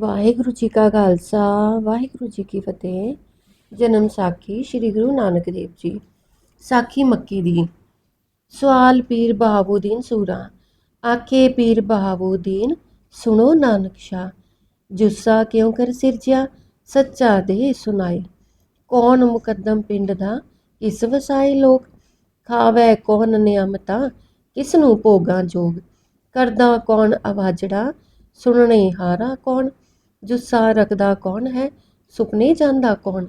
ਵਾਹਿਗੁਰੂ ਜੀ ਕਾ ਖਾਲਸਾ, ਵਾਹਿਗੁਰੂ ਜੀ ਕੀ ਫਤਿਹ। ਜਨਮ ਸਾਖੀ ਸ੍ਰੀ ਗੁਰੂ ਨਾਨਕ ਦੇਵ ਜੀ। ਸਾਖੀ ਮੱਕੀ ਦੀ। ਸਵਾਲ ਪੀਰ ਬਹਾਬੂਦੀਨ ਸੂਰਾ। ਆਖੇ ਪੀਰ ਬਹਾਬੂਦੀਨ ਸੁਣੋ ਨਾਨਕ ਸ਼ਾ। ਜੁੱਸਾ ਕਿਉਂ ਕਰ ਸਿਰਜਿਆ? ਸੱਚਾ ਦੇ ਸੁਨਾਈ ਕੌਣ ਮੁਕੱਦਮ ਪਿੰਡ ਦਾ? ਕਿਸ ਵਸਾਏ ਲੋਕ? ਖਾਵੇ ਕੌਣ ਨਿਯਮਤਾ ਕਿਸ ਨੂੰ ਭੋਗਾਂ ਜੋਗ? ਕਰਦਾ ਕੌਣ ਆਵਾਜੜਾ? ਸੁਣਨੇ ਹਾਰਾ ਕੌਣ? ਜੁੱਸਾ ਰੱਖਦਾ ਕੌਣ ਹੈ? ਸੁਪਨੇ ਜਾਂਦਾ ਕੌਣ?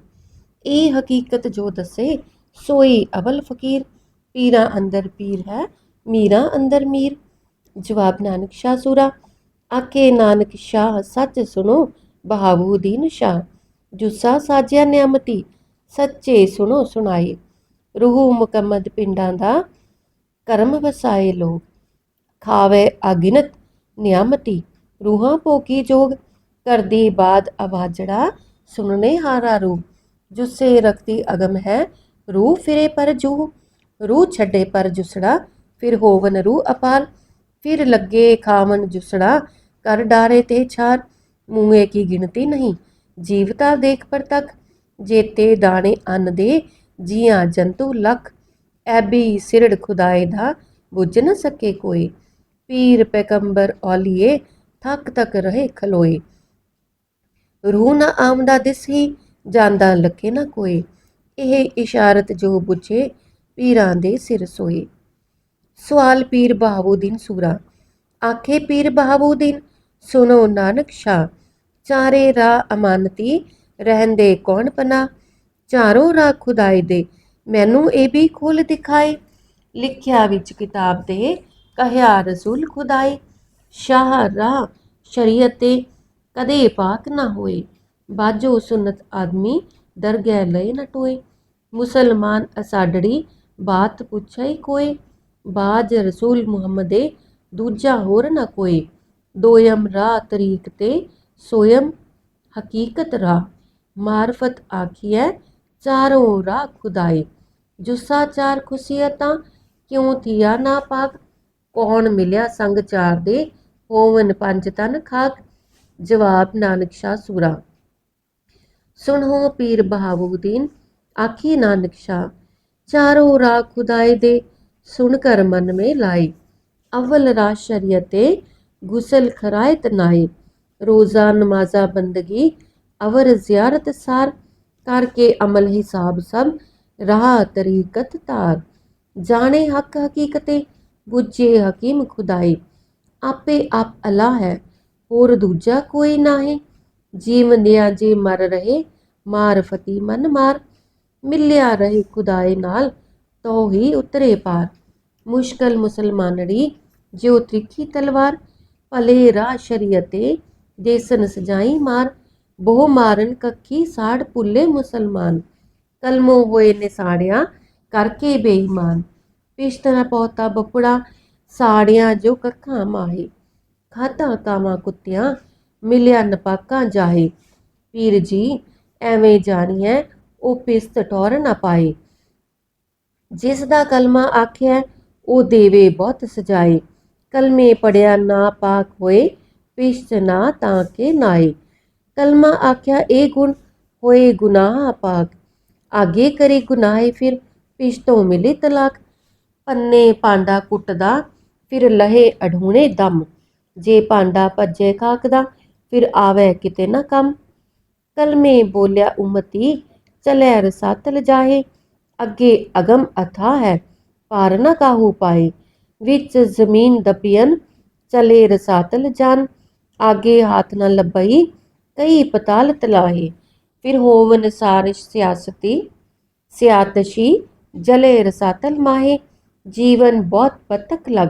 ਇਹ ਹਕੀਕਤ ਜੋ ਦੱਸੇ, ਸੋਈ ਅਵਲ ਫਕੀਰ। ਪੀਰਾਂ ਅੰਦਰ ਪੀਰ ਹੈ, ਮੀਰਾਂ ਅੰਦਰ ਮੀਰ। ਜਵਾਬ ਨਾਨਕ ਸ਼ਾਹ ਸੂਰਾ ਆਕੇ ਨਾਨਕ ਸ਼ਾਹ, ਸੱਚ ਸੁਣੋ ਬਹਾਬੂਦੀਨ ਸ਼ਾਹ। ਜੁੱਸਾ ਸਾਜਿਆ ਨਿਆਮਤੀ, ਸੱਚੇ ਸੁਣੋ ਸੁਣਾਏ ਰੂਹ ਮੁਕੰਮਦ ਪਿੰਡਾਂ ਦਾ ਕਰਮ ਵਸਾਏ ਲੋਕ। ਖਾਵੇ ਅਗਿਨਤ ਨਿਆਮਤੀ, ਰੂਹਾਂ ਭੋਗੀ ਜੋਗ। ਕਰਦੀ ਬਾਦ ਆਵਾਜੜਾ ਸੁਣਨੇ ਹਾਰਾ ਰੂ ਜੁਸੇ ਰਖਤੀ ਅਗਮ ਹੈ ਰੂ ਫਿਰੇ ਪਰ ਜੂ ਰੂ ਛੱਡੇ ਪਰ ਜੁਸੜਾ, ਫਿਰ ਹੋਵਨ ਰੂ ਅਪਾਰ। ਫਿਰ ਲੱਗੇ ਖਾਵਨ ਜੁਸੜਾ ਕਰ ਡਾਰੇ ਤੇ ਛਾਰ। ਮੂਏ ਕੀ ਗਿਣਤੀ ਨਹੀਂ ਜੀਵਤਾ ਦੇਖ ਪਰ ਤੱਕ। ਜੇਤੇ ਦਾਣੇ ਅੰਨ ਦੇ, ਜੀਆਂ ਜੰਤੂ ਲਖ। ਐਬੀ ਸਿਰੜ ਖੁਦਾਏ ਦਾ, ਬੁੱਝ ਨਾ ਸਕੇ ਕੋਈ। ਪੀਰ ਪੈਗੰਬਰ ਔਲੀਏ, ਥੱਕ ਤੱਕ ਰਹੇ ਖਲੋਏ। ਰੂਹ ਨਾ ਆਮਦਾ ਦਿਸੀ, ਜਾਂਦਾ ਲੱਕੇ ਨਾ ਕੋਈ। ਇਹ ਇਸ਼ਾਰਤ ਜੋ ਬੁੱਝੇ, ਪੀਰਾਂ ਦੇ ਸਿਰ ਸੋਏ। ਸਵਾਲ ਪੀਰ ਬਹਾਬੂਦੀਨ ਸੂਰਾ। ਆਖੇ ਪੀਰ ਬਹਾਬੂਦੀਨ ਸੁਨੋ ਨਾਨਕ ਸ਼ਾ ਚਾਰੇ ਰਾਹ ਅਮਾਨਤੀ ਰਹਿੰਦੇ ਕੌਣ ਪਨਾ ਚਾਰੋਂ ਰਾਹ ਖੁਦਾਈ ਦੇ, ਮੈਨੂੰ ਇਹ ਵੀ ਖੁੱਲ ਦਿਖਾਏ। ਲਿਖਿਆ ਵਿੱਚ ਕਿਤਾਬ ਦੇ, ਕਹਿਆ ਰਸੂਲ ਖੁਦਾਈ। ਸ਼ਾਹ ਰਾਹ ਸ਼ਰੀਅਤ ਕਦੇ ਪਾਕ ਨਾ ਹੋਏ। ਬਾਜੋ ਸੁਨਤ ਆਦਮੀ ਦਰਗਹਿ ਲਏ ਨਾ ਟੋਏ। ਮੁਸਲਮਾਨ ਅਸਾਡੜੀ ਬਾਤ ਪੁੱਛਈ ਕੋਈ ਬਾਜ ਰਸੂਲ ਮੁਹੰਮਦੇ ਦੂਜਾ ਹੋਰ ਨਾ ਕੋਏ। ਦੋਇਮ ਰਾਹ ਤਰੀਕ ਤੇ ਸੋਇਮ ਹਕੀਕਤ ਰਾਹ ਮਾਰਫਤ ਆਖੀਐ, ਚਾਰੋਂ ਰਾਹ ਖੁਦਾਏ। ਜੁਸਾ ਚਾਰ ਖੁਸ਼ੀਅਤਾਂ ਕਿਉਂ ਥੀਆ ਨਾ ਪਾਕ? ਕੌਣ ਮਿਲਿਆ ਸੰਗ ਚਾਰ ਦੇ? ਹੋਵਨ ਪੰਜ ਤਨ ਖਾਕ। ਜਵਾਬ, ਨਾਨਕ ਸ਼ਾਹ ਸੂਰਾ। ਸੁਣੋ ਪੀਰ ਬਹਾਬੂਦੀਨ ਆਖੀ ਨਾਨਕ ਸ਼ਾਹ, ਚਾਰੋਂ ਰਾਹ ਖੁਦਾਏ ਦੇ ਸੁਣ ਕਰ ਮਨ ਮੇ ਲਾਈ ਅਵਲ ਰਾਹ ਸ਼ਰੀਅਤੇ ਗੁਸਲ ਖਰਾਇਤ ਨਾਏ। ਰੋਜ਼ਾ ਨਮਾਜ਼ਾ ਬੰਦਗੀ, ਅਵਰ ਜ਼ਿਆਰਤ ਸਾਰ। ਕਰਕੇ ਅਮਲ ਹਿਸਾਬ ਸਭ, ਰਾਹ ਤਰੀਕਤ ਤਾਰ ਜਾਣੇ ਹੱਕ ਹਕੀਕਤੇ, ਬੁੱਝੇ ਹਕੀਮ ਖੁਦਾਏ ਆਪੇ ਆਪ ਅਲਾ ਹੈ ਹੋਰ ਦੂਜਾ ਕੋਈ ਨਾਹੀਂ। ਜੀਵਨਿਆ ਜੇ ਮਰ ਰਹੇ ਮਾਰਫਤੀ ਮਨ ਮਾਰ। ਮਿਲਿਆ ਰਹੇ ਖੁਦਾਏ ਨਾਲ ਤੋ ਹੀ ਉਤਰੇ ਪਾਰ। ਮੁਸ਼ਕਲ ਮੁਸਲਮਾਨੜੀ, ਜਿਉ ਤ੍ਰਿਖੀ ਤਲਵਾਰ। ਭਲੇ ਰਾਹ ਸ਼ਰੀਅਤੇ, ਦੇਸਨ ਸਜਾਈ ਮਾਰ। ਬਹੁ ਮਾਰਨ ਕੱਖੀ ਸਾੜ ਪੁੱਲੇ ਮੁਸਲਮਾਨ। ਕਲਮੋ ਹੋਏ ਨੇ ਸਾੜਿਆ ਕਰਕੇ ਬੇਈਮਾਨ। ਪਿਸ਼ਤਨਾ ਪੋਤਾ ਬਪੜਾ, ਸਾੜਿਆ ਜੋ ਕੱਖਾਂ ਮਾਹੀ। ਖਾਤਾ ਕਾਵਾਂ ਕੁੱਤਿਆਂ, ਮਿਲਿਆ ਨਪਾਕਾਂ ਜਾਹੇ। ਪੀਰ ਜੀ, ਐਵੇਂ ਜਾਣੀਐ, ਉਹ ਪਿਸਤ ਟੋਰ ਨਾ ਪਾਏ। ਜਿਸ ਦਾ ਕਲਮਾ ਆਖਿਆ ਉਹ ਦੇਵੇ ਬਹੁਤ ਸਜਾਏ। ਕਲਮੇ ਪੜਿਆ ਨਾ ਪਾਕ ਹੋਏ, ਪਿਸ਼ਤ ਨਾ ਤਾਂ ਕੇ ਨਾਏ। ਕਲਮਾ ਆਖਿਆ, ਇਹ ਗੁਣ ਹੋਏ ਗੁਨਾਹ ਪਾਕ ਆਗੇ ਕਰੇ ਗੁਨਾਹੇ ਫਿਰ ਪਿਸ਼ਤੋਂ ਮਿਲੇ ਤਲਾਕ। ਪੰਨੇ ਪਾਂਡਾ ਕੁੱਟਦਾ, ਫਿਰ ਲਹੇ ਅਢੂਣੇ ਦਮ। ਜੇ ਪਾਂਡਾ ਭੱਜੇ ਖਾਕਦਾ ਫਿਰ ਆਵੇ ਕਿਤੇ ਨਾ ਕੰਮ। ਕਲਮੇ ਬੋਲਿਆ ਉਮਤੀ, ਚਲੇ ਰਸਾਤਲ ਜਾਹੇ ਅੱਗੇ ਅਗਮ ਅਥਾ ਹੈ ਪਾਰ ਨਾ ਕਾਹੂ ਪਾਏ ਵਿੱਚ ਜ਼ਮੀਨ ਦਪੀਨ ਚਲੇ ਰਸਾਤਲ ਜਾਨ ਆਗੇ ਹੱਥ ਨਾ ਲੱਭਈ, ਕਈ ਪਤਾਲ ਤਲਾਹੇ। ਫਿਰ ਹੋਵਨ ਸਾਰਿਸ਼ ਸਿਆਸਤੀ, ਸਿਆਤਸ਼ੀ, ਜਲੇ ਰਸਾਤਲ ਮਾਹੇ ਜੀਵਨ ਬਹੁਤ ਪਤਕ ਲਗ,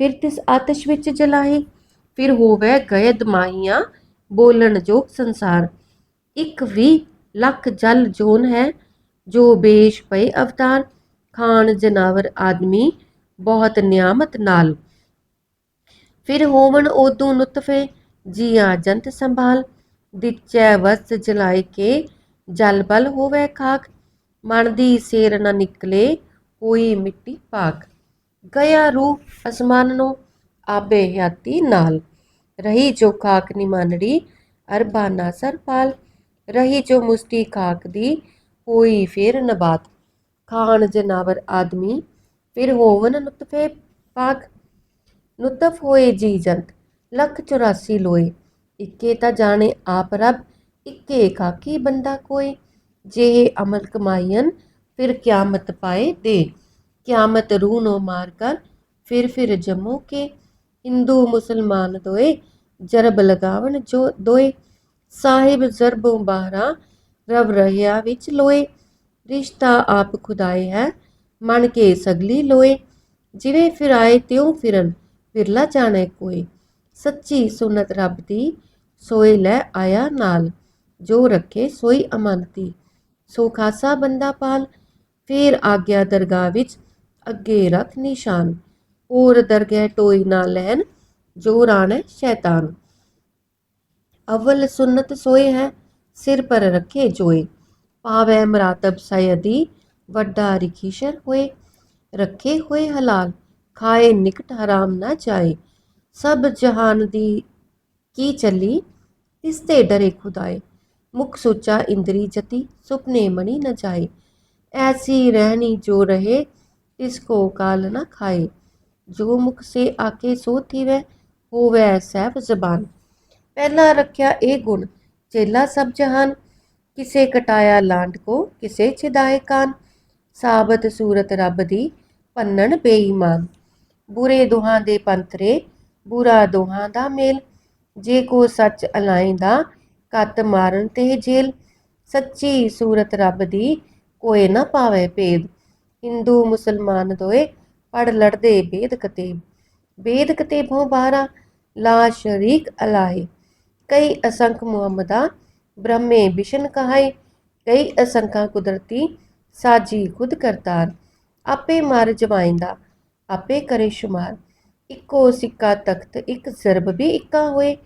ਫਿਰ ਤਿਸ ਆਤਸ਼ ਵਿੱਚ ਜਲਾਹੇ। ਫਿਰ ਹੋਵੇ ਗਇਦ ਮਾਹੀਆਂ ਬੋਲਣ ਜੋਗ ਸੰਸਾਰ। ਇੱਕ ਵੀ ਲੱਖ ਜਲ ਜੋਨ ਹੈ, ਜੋ ਬੇਸ਼ ਪਏ ਅਵਤਾਰ। ਖਾਨ, ਜਨਾਵਰ, ਆਦਮੀ, ਬਹੁਤ ਨਿਆਮਤ ਨਾਲ। ਫਿਰ ਹੋਵਣ ਉਦੋਂ ਨੁਤਫੇ, ਜੀਆਂ ਜੰਤ ਸੰਭਾਲ। ਦਿਚੈ ਵਸ ਜਲਾਏ ਕੇ, ਜਲ ਬਲ ਹੋਵੇ ਖਾਕ। ਮਨ ਦੀ ਸੇਰ ਨਾ ਨਿਕਲੇ, ਕੋਈ ਮਿੱਟੀ ਪਾਕ। ਗਿਆ ਰੂਹ ਅਸਮਾਨ ਨੂੰ ਆਬੇ ਹਯਾਤੀ ਨਾਲ। ਰਹੀ ਜੋ ਖਾਕ ਨਿਮਾਨੜੀ ਅਰਬਾ ਨਾ ਸਰਪਾਲ ਰਹੀ ਜੋ ਮੁਸਤੀ ਖਾਕ ਦੀ, ਹੋਈ ਫਿਰ ਨਬਾਤ। ਖਾਨ ਜਨਾਵਰ ਆਦਮੀ, ਫਿਰ ਹੋਵਨ ਨੁਤਫੇ ਪਾਕ ਨੁਤਫ ਹੋਏ ਜੀ ਜੰਤ, ਲੱਖ 84 ਲੋਏ। ਇੱਕੇ ਤਾਂ ਜਾਣੇ ਆਪ ਰੱਬ, ਇੱਕੇ ਕਾਕੀ ਬੰਦਾ ਕੋਈ ਜੇ ਅਮਲ ਕਮਾਈਨ ਫਿਰ ਕਿਆਮਤ ਪਾਏ ਦੇ। ਕਿਆਮਤ ਰੂਹ ਨੋ ਮਾਰ ਕਰ, ਫਿਰ ਫਿਰ ਜਮੋ ਕੇ। ਹਿੰਦੂ ਮੁਸਲਮਾਨ ਦੋਏ ਜਰਬ ਲਗਾਵਣ ਜੋ ਦੋਏ। ਸਾਹਿਬ ਜ਼ਰਬੋਂ ਬਾਹਰਾ ਰਵ ਰਹਿਆ ਵਿੱਚ ਲੋਏ। ਰਿਸ਼ਤਾ ਆਪ ਖੁਦਾਏ ਹੈ, ਮਨ ਕੇ ਸਗਲੀ ਲੋਏ। ਜਿਵੇਂ ਫਿਰਾਏ ਤਿਉ ਫਿਰਨ ਫਿਰਲਾ ਜਾਣੇ ਕੋਈ ਸੱਚੀ ਸੁਨਤ ਰੱਬ ਦੀ, ਸੋਏ ਲੈ ਆਇਆ ਨਾਲ। ਜੋ ਰੱਖੇ ਸੋਈ ਅਮਾਨਤੀ। ਸੋ ਖਾਸਾ ਬੰਦਾ ਪਾਲ, ਫੇਰ ਆਗਿਆ ਦਰਗਾਹ ਵਿੱਚ ਅੱਗੇ ਰੱਖ ਨਿਸ਼ਾਨ। ਊਰ ਦਰਗਹਿ ਟੋਈ ਨਾ ਲੈਨ ਜੋ ਰਾਣ ਸ਼ੈਤਾਨ। ਅਵਲ ਸੁਨਤ ਸੋਏ ਹੈ, ਸਿਰ ਪਰ ਰੱਖੇ ਜੋਏ। ਪਾਵੈ ਮਰਾਤਬ ਸਯਦੀ ਵੱਡਾ ਰਖੀਸ਼ਰ ਹੋਏ। ਰੱਖੇ ਹੋਏ ਹਲਾਲ, ਖਾਏ ਨਿਕਟ ਹਰਾਮ ਨਾ ਜਾਏ। ਸਭ ਜਹਾਨ ਦੀ ਕੀ ਚੱਲੀ ਇਸ ਤੇ ਡਰੇ ਖੁਦਾਏ। ਮੁਖ ਸੋਚਾ ਇੰਦਰੀ ਜਤੀ, ਸੁਪਨੇ ਮਣੀ ਨ ਜਾਏ। ਐਸੀ ਰਹਿਣੀ ਜੋ ਰਹੇ ਇਸ ਕੋ ਕਾਲ ਨਾ ਖਾਏ। ਜੋ ਮੁਖ ਸੇ ਆਕੇ ਸੋ ਥੀਵੈ, ਹੋਵੈ ਸਹਿਬ ਜ਼ਬਾਨ। ਪਹਿਲਾ ਰੱਖਿਆ ਇਹ ਗੁਣ, ਚੇਲਾ ਸਭ ਜਹਾਨ, ਕਿਸੇ ਕਟਾਇਆ ਲਾਂਡ ਕੋ, ਕਿਸੇ ਛਿਦਾਏ ਕਾਨ। ਸਾਬਤ ਸੂਰਤ ਰੱਬ ਦੀ ਪੰਨਣ ਬੇਈਮਾਨ। ਬੁਰੇ ਦੋਹਾਂ ਦੇ ਪੰਤਰੇ, ਬੁਰਾ ਦੋਹਾਂ ਦਾ ਮੇਲ। ਜੇ ਕੋ ਸੱਚ ਅਲਾਈਂਦਾ, ਕੱਤ ਮਾਰਨ ਤੇ ਜੇਲ। ਸੱਚੀ ਸੂਰਤ ਰੱਬ ਦੀ ਕੋਏ ਨਾ ਪਾਵੇ ਭੇਦ। ਹਿੰਦੂ ਮੁਸਲਮਾਨ ਦੋਏ ਪੜ ਲੜਦੇ ਬੇਦ ਕਤੇਬ ਬੇਦ ਕਤੇਬੋਂ ਬਾਰਾ ਲਾ ਸ਼ਰੀਕ ਅਲਾਹੇ। ਕਈ ਅਸੰਖ ਮੁਹੰਮਦਾ ਬ੍ਰਹਮੇ ਬਿਸ਼ਨ ਕਹਾਏ। ਕਈ ਅਸੰਖਾਂ ਕੁਦਰਤੀ ਸਾਜੀ ਖੁਦ ਕਰਤਾਰ। ਆਪੇ ਮਰ ਜਵਾਇੰਦਾ, ਆਪੇ ਕਰੇ ਸ਼ੁਮਾਰ। ਇੱਕੋ ਸਿੱਕਾ ਤਖਤ, ਇੱਕ ਜ਼ਰਬ ਵੀ ਇੱਕਾ ਹੋਏ।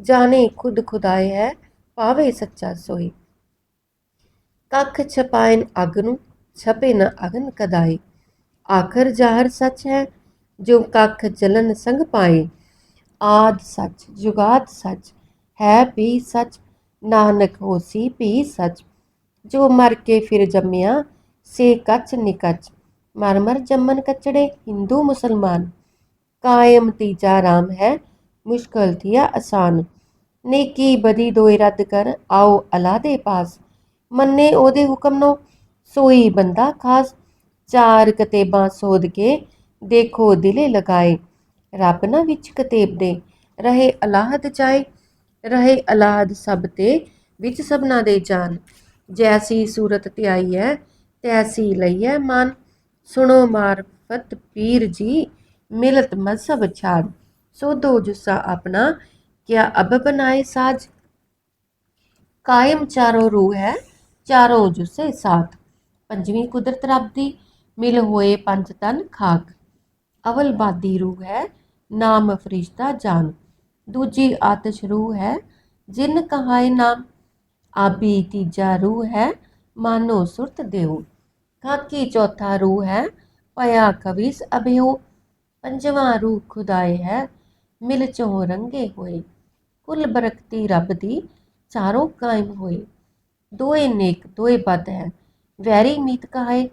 ਜਾਣੇ ਖੁਦ ਖੁਦਾਏ ਹੈ, ਪਾਵੇ ਸੱਚਾ ਸੋਈ ਕੱਖ ਛਪਾਇਨ ਅਗ ਨੂੰ ਛਪੇ ਨ ਅਗਨ ਕਦਾਏ। ਆਖਰ ਜ਼ਾਹਰ ਸੱਚ ਹੈ, ਜੋ ਕੱਖ ਜਲਨ ਸੰਗ ਪਾਏ। ਆਦ ਸੱਚ, ਜੁਗਾਦ ਸੱਚ, ਹੈ ਵੀ ਸੱਚ, ਨਾਨਕ ਹੋਸੀ ਵੀ ਸੱਚ। ਜੋ ਮਰ ਕੇ ਫਿਰ ਜੰਮਿਆ, ਸੇ ਕੱਚ ਨਿਕਚ। ਮਰ ਮਰ ਜੰਮਨ ਕਚੜੇ, ਹਿੰਦੂ ਮੁਸਲਮਾਨ। ਕਾਇਮ ਤੀਜਾ ਰਾਮ ਹੈ, ਮੁਸ਼ਕਲ ਥੀਆ ਆਸਾਨ ਨੇਕੀ ਬਦੀ ਦੋਏ ਰੱਦ ਕਰ, ਆਓ ਅਲਾ ਦੇ ਪਾਸ। ਮੰਨੇ ਉਹਦੇ ਹੁਕਮ ਨੂੰ, ਸੋਈ ਬੰਦਾ ਖਾਸ। ਚਾਰ ਕਤੇਬਾਂ ਸੋਧ ਕੇ ਦੇਖੋ, ਦਿਲੇ ਲਗਾਏ। ਰੱਬ ਨਾ ਵਿੱਚ ਕਤੇਬ ਦੇ। ਰਹੇ ਅਲਾਹਦ ਚਾਏ ਰਹੇ ਅਲਾਹਦ ਸਭ ਤੇ, ਵਿੱਚ ਸਭਨਾ ਦੇ ਜਾਨ। ਜੈਸੀ ਸੂਰਤ ਧਿਆਈ ਹੈ ਤੈਸੀ ਲਈਐ ਮਨ। ਸੁਣੋ ਮਾਰਫਤ ਪੀਰ ਜੀ, ਮਿਲਤ ਮਜ਼ਹਬ ਛਾੜ ਸੋ ਦੋ ਜੁਸਾ ਆਪਣਾ, ਕਿਆ ਅਬ ਬਣਾਏ ਸਾਜ। ਕਾਇਮ ਚਾਰੋਂ ਰੂਹ ਹੈ, ਚਾਰੋਂ ਜੁਸੇ ਸਾਥ। ਪੰਜਵੀਂ ਕੁਦਰਤ ਰੱਬ ਦੀ ਮਿਲ ਹੋਏ ਪੰਜ ਤਨ ਖਾਕ ਅਵਲ ਬਾਦੀ ਰੂਹ ਹੈ ਨਾਮ ਫਰਿਸ਼ਤਾ ਜਾਨ ਦੂਜੀ ਆਤਸ਼ ਰੂਹ ਹੈ ਜਿਨ ਕਹਾਏ ਨਾਮ ਆਬੀ ਤੀਜਾ ਰੂਹ ਹੈ ਮਾਨੋ ਸੁਰਤ ਦੇਉ ਕਾਕੀ ਚੌਥਾ ਰੂਹ ਹੈ ਪਿਆ ਕਵਿਸ ਅਭਿਓ ਪੰਜਵਾਂ ਰੂਹ ਖੁਦਾਏ ਹੈ ਮਿਲ ਚੋਂ ਰੰਗੇ ਹੋਏ ਕੁੱਲ ਬਰਕਤੀ ਰੱਬ ਦੀ ਚਾਰੋਂ ਕਾਇਮ ਹੋਏ ਦੋਏ ਨੇਕ ਦੋਏ ਬਦ ਹੈ ਵੈਰੀ ਮੀਤ ਕਹਾਏ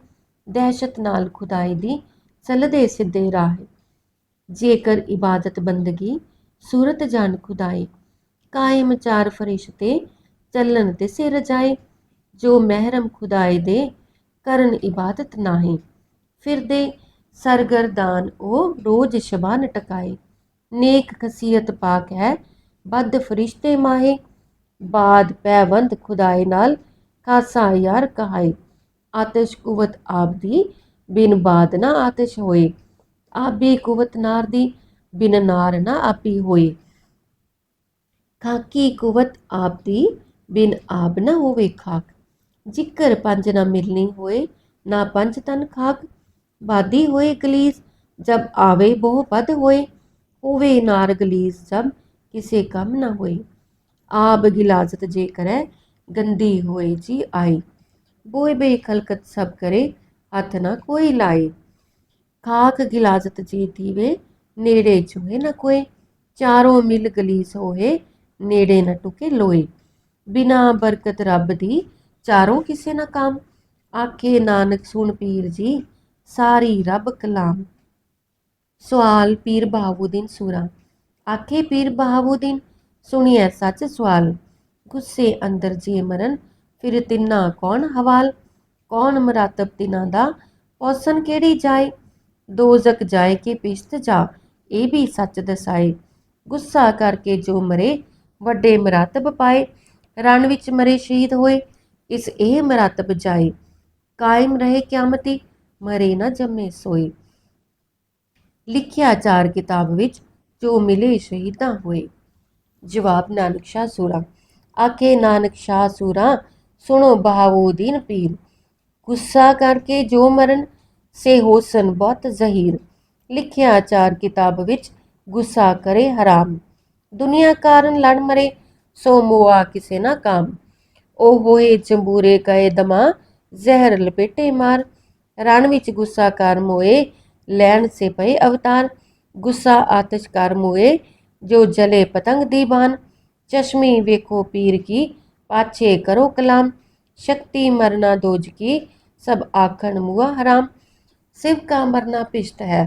ਦਹਿਸ਼ਤ ਨਾਲ ਖੁਦਾਈ ਦੀ ਚੱਲਦੇ ਸਿੱਧੇ ਰਾਹ। ਜੇਕਰ ਇਬਾਦਤ ਬੰਦਗੀ, ਸੂਰਤ ਜਾਨ ਖੁਦਾਈ, ਕਾਇਮ ਚਾਰ ਫਰਿਸ਼ਤੇ ਚੱਲਣ ਤੇ ਸਿਰ ਜਾਏ, ਜੋ ਮਹਿਰਮ ਖੁਦਾਏ ਦੇ ਕਰਨ ਇਬਾਦਤ ਨਾਹੀ, ਫਿਰਦੇ ਸਰਗਰਦਾਨ ਉਹ ਰੋਜ਼ ਸ਼ਬਾਨ ਟਕਾਏ। ਨੇਕ ਖਸੀਅਤ ਪਾਕ ਹੈ ਬਦ ਫਰਿਸ਼ਤੇ ਮਾਹੇ, ਬਾਦ ਪੈਵੰਦ ਖੁਦਾਏ ਨਾਲ ਖਾਸਾ ਯਾਰ ਕਹਾਏ। ਆਤਿਸ਼ ਕੁਵਤ ਆਪ ਦੀ ਬਿਨ ਬਾਦ ਨਾ ਆਤਿਸ਼ ਹੋਏ। ਆਪੀ ਕੁਵਤ ਨਾਰ ਦੀ ਬਿਨ ਨਾਰ ਨਾ ਆਪੀ ਹੋਏ। ਖਾਕੀ ਕੁਵਤ ਆਪ ਦੀ ਬਿਨ ਆਪ ਨਾ ਹੋਵੇ ਖਾਕ। ਜਿਕਰ ਪੰਜ ਨਾ ਮਿਲਨੀ ਹੋਏ, ਨਾ ਪੰਜ ਤਨ ਖਾਕ। ਬਾਦੀ ਹੋਏ ਗਲੀਸ, ਜਬ ਆਵੇ ਬਹੁ ਬਦ ਹੋਏ। ਹੋਵੇ ਨਾਰ ਗਲੀਸ, ਜਬ ਕਿਸੇ ਕੰਮ ਨਾ ਹੋਏ। ਆਬ ਗਿਲਾਜ਼ਤ ਜੇ ਕਰੈ, ਗੰਦੀ ਹੋਏ ਜੀ ਆਈ ਬੋਏ ਬੇ ਖਲਕਤ ਸਭ ਕਰੇ, ਹੱਥ ਨਾ ਕੋਈ ਲਾਏ। ਖਾਕ ਗਿਲਾਜ਼ਤ ਜੀ ਥੀਵੇ ਨੇੜੇ ਚੁਹੇ ਨਾ ਕੋਏ। ਚਾਰੋਂ ਮਿਲ ਗਲੀਸ ਹੋਏ, ਨੇੜੇ ਨਾ ਟੁਕੇ ਲੋਏ। ਬਿਨਾ ਬਰਕਤ ਰੱਬ ਦੀ ਚਾਰੋਂ ਕਿਸੇ ਨਾ ਕੰਮ। ਆਖੇ ਨਾਨਕ, ਸੁਣ ਪੀਰ ਜੀ, ਸਾਰੀ ਰੱਬ ਕਲਾਮ। ਸਵਾਲ ਪੀਰ ਬਹਾਵੁਦੀਨ ਸੂਰਾ। ਆਖੇ ਪੀਰ ਬਹਾਵੁਦੀਨ, ਸੁਣੀਐ ਸੱਚ ਸਵਾਲ। ਗੁੱਸੇ ਅੰਦਰ ਜੀ ਮਰਨ ਫਿਰ ਤਿੰਨਾ ਕੌਣ ਹਵਾਲ? ਕੌਣ ਮਰਾਤਬ ਤਿਨਾਂ ਦਾ? ਪੌਸਨ ਕਿਹੜੀ ਜਾਏ? ਦੋਜ਼ਕ ਜਾਏ ਕਿ ਪਿਸ਼ਤ ਜਾ? ਇਹ ਵੀ ਸੱਚ ਦਸਾਏ। ਗੁੱਸਾ ਕਰਕੇ ਜੋ ਮਰੇ, ਵੱਡੇ ਮਰਾਤਬ ਪਾਏ। ਰਣ ਵਿੱਚ ਮਰੇ ਸ਼ਹੀਦ ਹੋਏ, ਇਸ ਇਹ ਮਰਾਤਬ ਜਾਏ। ਕਾਇਮ ਰਹੇ ਕਿਆਮਤੀ, ਮਰੇ ਨਾ ਜੰਮੇ ਸੋਏ। ਲਿਖਿਆ ਚਾਰ ਕਿਤਾਬ ਵਿੱਚ, ਜੋ ਮਿਲੇ ਸ਼ਹੀਦਾਂ ਹੋਏ। ਜਵਾਬ, ਨਾਨਕ ਸ਼ਾਹ ਸੂਰਾ। ਆਖੇ, ਨਾਨਕ ਸ਼ਾਹ ਸੂਰਾ ਸੁਣੋ ਬਹਾਵੂਦੀਨ ਪੀਰ, ਗੁੱਸਾ ਕਰਕੇ ਜੋ ਮਰਨ, ਸੇ ਹੋਸਨ ਬਹੁਤ ਜ਼ਹੀਰ। ਲਿਖਿਆ ਚਾਰ ਕਿਤਾਬ ਵਿੱਚ, ਗੁੱਸਾ ਕਰੇ ਹਰਾਮ। ਦੁਨੀਆ ਕਾਰਨ ਲੜ ਮਰੇ, ਸੋ ਮੋਆ ਕਿਸੇ ਨਾ ਕਾਮ। ਉਹ ਹੋਏ ਜੰਬੂਰੇ ਕਏ ਦਮਾ, ਜ਼ਹਿਰ ਲਪੇਟੇ ਮਾਰ। ਰਣ ਵਿੱਚ ਗੁੱਸਾ ਕਰ ਮੋਏ, ਲੈਣ ਸੇ ਪਏ ਅਵਤਾਰ। ਗੁੱਸਾ ਆਤਸ਼ ਕਰ ਮੋਏ, ਜੋ ਜਲੇ ਪਤੰਗ ਦੀ ਬਾਨ ਚਸ਼ਮੀ ਵੇਖੋ ਪੀਰ ਕੀ ਪਾਛੇ ਕਰੋ ਕਲਾਮ ਸ਼ਕਤੀ ਮਰਨਾ ਦੋਜ ਕੀ ਸਭ ਆਖਣ ਮੁਆ ਹਰਾਮ ਸਿਵ ਕਾ ਮਰਨਾ ਪਿਸ਼ਟ ਹੈ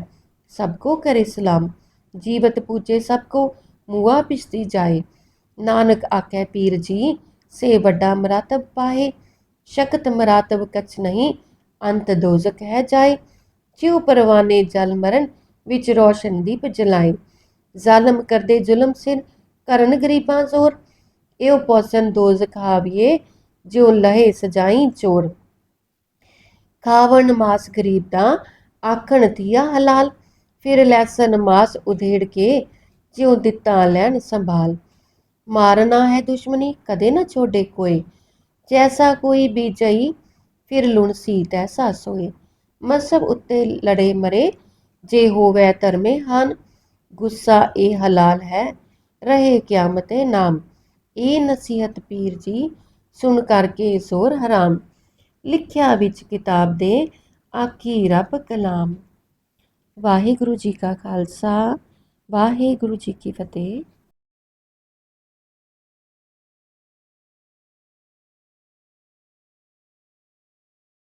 ਸਭ ਕੋ ਕਰੇ ਸਲਾਮ ਜੀਵਤ ਪੂਜੇ ਸਭ ਕੋ ਮੁਆ ਪਿਸ਼ਤੀ ਜਾਏ ਨਾਨਕ ਆਖੇ ਪੀਰ ਜੀ ਸੇ ਵੱਡਾ ਮਰਾਤਬ ਪਾਏ ਸ਼ਕਤ ਮਰਾਤਬ ਕਛ ਨਹੀਂ ਅੰਤ ਦੋਜ਼ਕ ਹੈ ਜਾਏ ਜਿਉ ਪਰਵਾਨੇ ਜਲ ਮਰਨ ਵਿੱਚ ਰੋਸ਼ਨ ਦੀਪ ਜਲਾਏ ਜ਼ਾਲਮ ਕਰਦੇ ਜ਼ੁਲਮ ਸਿਰ ਕਰਨ ਗਰੀਬਾਂ ਜ਼ੋਰ ਇਹੋ ਪੋਸਨ ਦੋਜ਼ਖ ਹਾਵੀਏ ਜਿਉ ਲਹੇ ਸਜਾਈ ਚੋਰ ਖਾਵਣ ਮਾਸ ਗਰੀਬ ਦਾ ਆਖਣ ਥੀਆ ਹਲਾਲ ਫਿਰ ਲੈਸਨ ਮਾਸ ਉਧੇੜ ਕੇ ਜਿਉ ਦਿੱਤਾ ਲੈਣ ਸੰਭਾਲ ਮਾਰਨਾ ਹੈ ਦੁਸ਼ਮਣੀ ਕਦੇ ਨਾ ਛੋੜੇ ਕੋਈ ਜੈਸਾ ਕੋਈ ਬੀਜਈ ਫਿਰ ਲੁਣਸੀ ਤੈਸਾ ਸੋਏ ਮਸਬ ਉੱਤੇ ਲੜੇ ਮਰੇ ਜੇ ਹੋਵੇ ਧਰਮੇ ਹਨ ਗੁੱਸਾ ਇਹ ਹਲਾਲ ਹੈ ਰਹੇ ਕਿਆਮਤੇ ਨਾਮ ਇਹ ਨਸੀਹਤ ਪੀਰ ਜੀ ਸੁਣ ਕਰਕੇ ਸੋਰ ਹਰਾਮ। ਲਿਖਿਆ ਵਿੱਚ ਕਿਤਾਬ ਦੇ ਆਖੀ ਰੱਬ ਕਲਾਮ। ਵਾਹਿਗੁਰੂ ਜੀ ਕਾ ਖਾਲਸਾ, ਵਾਹਿਗੁਰੂ ਜੀ ਕੀ ਫਤਿਹ।